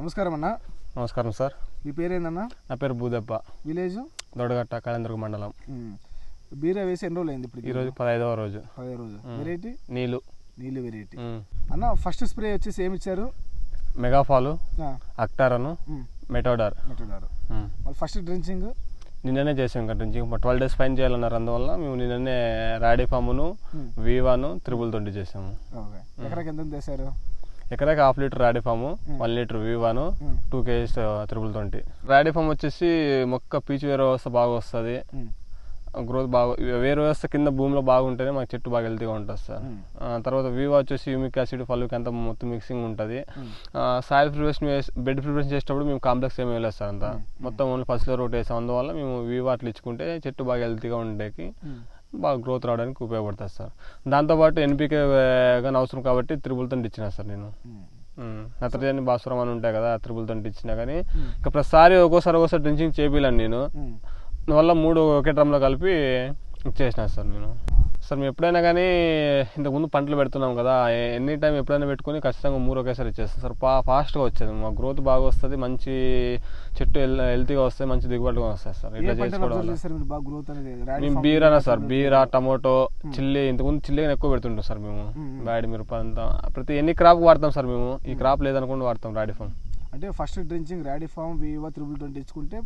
నమస్కారం అన్న. నమస్కారం సార్. మీ పేరేందన్న? నా పేరు భూదప్ప విలేజ్? దొడగట్ట కళేంద్రగ మండలం. బీరా వేసి ఎన్ని రోజులు అయింది ఇప్పుడు ఈరోజు పదహైదవ రోజు. పదే రోజు. వెరైటీ నీళ్ళు. నీళ్ళు వెరైటీ. అన్న ఫస్ట్ స్ప్రే వచ్చేసి ఏమి ఇచ్చారు మెగాఫాలు అక్టారను మెటోడార్. మళ్ళీ ఫస్ట్ డ్రించింగ్? నిన్ననే చేసాం ఇంకా డ్రింకింగ్ ట్వెల్వ్ డేస్ పైన చేయాలన్నారు అందువల్ల మేము నిన్ననే రాడీ ఫామును వీవాను త్రిబుల్ తొండి చేసాము. ఓకే. ఎకరాకి ఎంత వేశారు ఎకరాకి హాఫ్ లీటర్ రాడీ ఫాము one litre వీవాను. Two kgs triple twenty. రాడీ ఫామ్ వచ్చేసి మొక్క పీచు వేరే వ్యవస్థ బాగా వస్తుంది. గ్రోత్ బాగా వేరే వ్యవస్థ కింద భూమిలో బాగుంటేనే మనకి చెట్టు బాగా హెల్తీగా ఉంటుంది సార్. తర్వాత వివో వచ్చేసి యూమిక్ యాసిడ్ ఫలుక్ అంతా మొత్తం మిక్సింగ్ ఉంటుంది. సాయిల్ ప్రిపరేషన్ బెడ్ ప్రిపరేషన్ చేసేటప్పుడు మేము కాంప్లెక్స్ ఏమి వేయలేదు సార్ అంతా. మొత్తం ఓన్లీ ఫస్ట్ రోట్ వేసాం అందువల్ల మేము వివో అట్లా ఇచ్చుకుంటే చెట్టు బాగా హెల్తీగా ఉండేకి బాగా గ్రోత్ రావడానికి ఉపయోగపడుతుంది సార్. దాంతోపాటు ఎన్పికే కానీ అవసరం కాబట్టి త్రిబుల్ తండ్రి ఇచ్చిన సార్ నేను. నత్రజని భాస్వరం అని ఉంటాయి కదా త్రిబుల్ తండ్రి ఇచ్చినా కానీ ఇంకా ప్రతిసారి ఒక్కోసారి ఒక్కోసారి డ్రింకింగ్ చేపిలేను నేను. వల్ల మూడు ఒకే డ్రమ్లో కలిపి ఇచ్చేసిన సార్ నేను. సార్ మేము ఎప్పుడైనా కానీ ఇంతకుముందు పంటలు పెడుతున్నాం కదా ఎనీ టైం ఎప్పుడైనా పెట్టుకొని ఖచ్చితంగా మూడు ఒకేసారి ఇచ్చేస్తాం సార్. ఫా ఫాస్ట్గా వచ్చేది. మా గ్రోత్ బాగా వస్తుంది మంచి చెట్టు హెల్- హెల్తీగా వస్తుంది మంచి దిగుబడిగా వస్తుంది సార్. ఇట్లా చేసుకోవడం మేము బీరానా సార్. బీరా టమోటో చిల్లీ ఇంతకుముందు చిల్లీ ఎక్కువ పెడుతుంటాం సార్ మేము. బ్యాడ్ మిరప అంతా. ప్రతి ఎన్ని క్రాప్ వాడతాం సార్ మేము. ఈ క్రాప్ లేదనుకుంటే వాడతాం రాడి ఫామ్. అంటే ఫస్ట్ డ్రించింగ్ రాడీ ఫామ్ వివో త్రిబుల్ ట్వంటీ ఇచ్చుకుంటే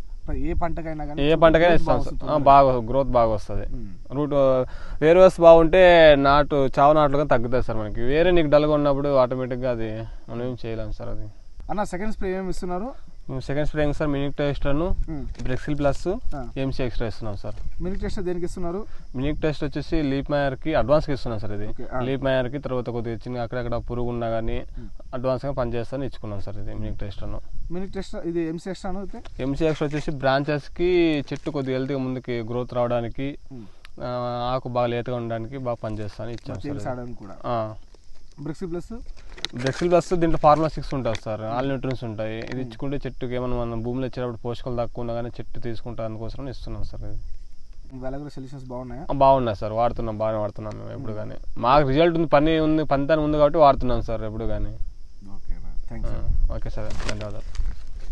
ఏ పంటకైనా కానీ ఏ పంటకైనా ఇస్తాం. బాగా గ్రోత్ బాగా వస్తుంది. రూట్ వేరే వ్యవస్థ బాగుంటే నాటు చావు నాట్లు కానీ తగ్గుతుంది సార్ మనకి. వేరే నీకు డల్గా ఉన్నప్పుడు ఆటోమేటిక్గా అది మనం ఏం చేయలేము సార్ అది. అన్న సెకండ్ స్ప్రే ఏమి ఇస్తున్నారు? సెకండ్ స్ప్రేయింగ్ సార్ మినిక్ టెస్ట్ను మ్మ్. Brexil plus. ఎంసీ ఎక్స్ట్రా ఇస్తున్నాం సార్. మిల్క్ టెస్ట్ దేనికి ఇస్తున్నారు? మినిక్ టెస్ట్ వచ్చేసి లీప్ మ్యాయర్కి అడ్వాన్స్గా ఇస్తున్నాం సార్ ఇది. Okay, ఆ. లీప్ మ్యాయర్కి తర్వాత కొద్దిగా చిన్న అక్కడక్కడ పురుగు ఉన్నా కానీ అడ్వాన్స్గా పనిచేస్తాను ఇచ్చుకున్నాం సార్ ఇది మినిక్ టెస్ట్ను మిల్క్ టెస్ట్ ఇది ఎంసీ ఎక్స్ట్రా ఎంసీ ఎక్స్ట్రా వచ్చేసి బ్రాంచెస్కి చెట్టు కొద్దిగా హెల్తీగా ముందుకి గ్రోత్ రావడానికి. ఆ, ఆకు బాగా లేతగా ఉండడానికి బాగా పనిచేస్తాను ఇచ్చాం సార్ కూడా. ప్లస్ బ్రెక్సిల్ ప్లస్ దీంట్లో ఫార్మా సిక్స్ ఉంటుంది సార్. ఆల్ న్యూట్రియన్స్ ఉంటాయి. ఇది ఇచ్చుకుంటే చెట్టుకి ఏమైనా మనం భూమిలో ఇచ్చేటప్పుడు పోషకాలు తక్కువ ఉన్నా కానీ చెట్టు తీసుకుంటా అందుకోసం ఇస్తున్నాం సార్ ఇది. సొల్యూషన్స్ బాగున్నాయా? బాగున్నాయి సార్. వాడుతున్నాం బాగానే వాడుతున్నాం మేము ఎప్పుడు కానీ మాకు రిజల్ట్ ఉంది పని ఉంది పనితనం ఉంది కాబట్టి వాడుతున్నాం సార్ ఎప్పుడు కానీ ఓకే సార్. ధన్యవాదాలు.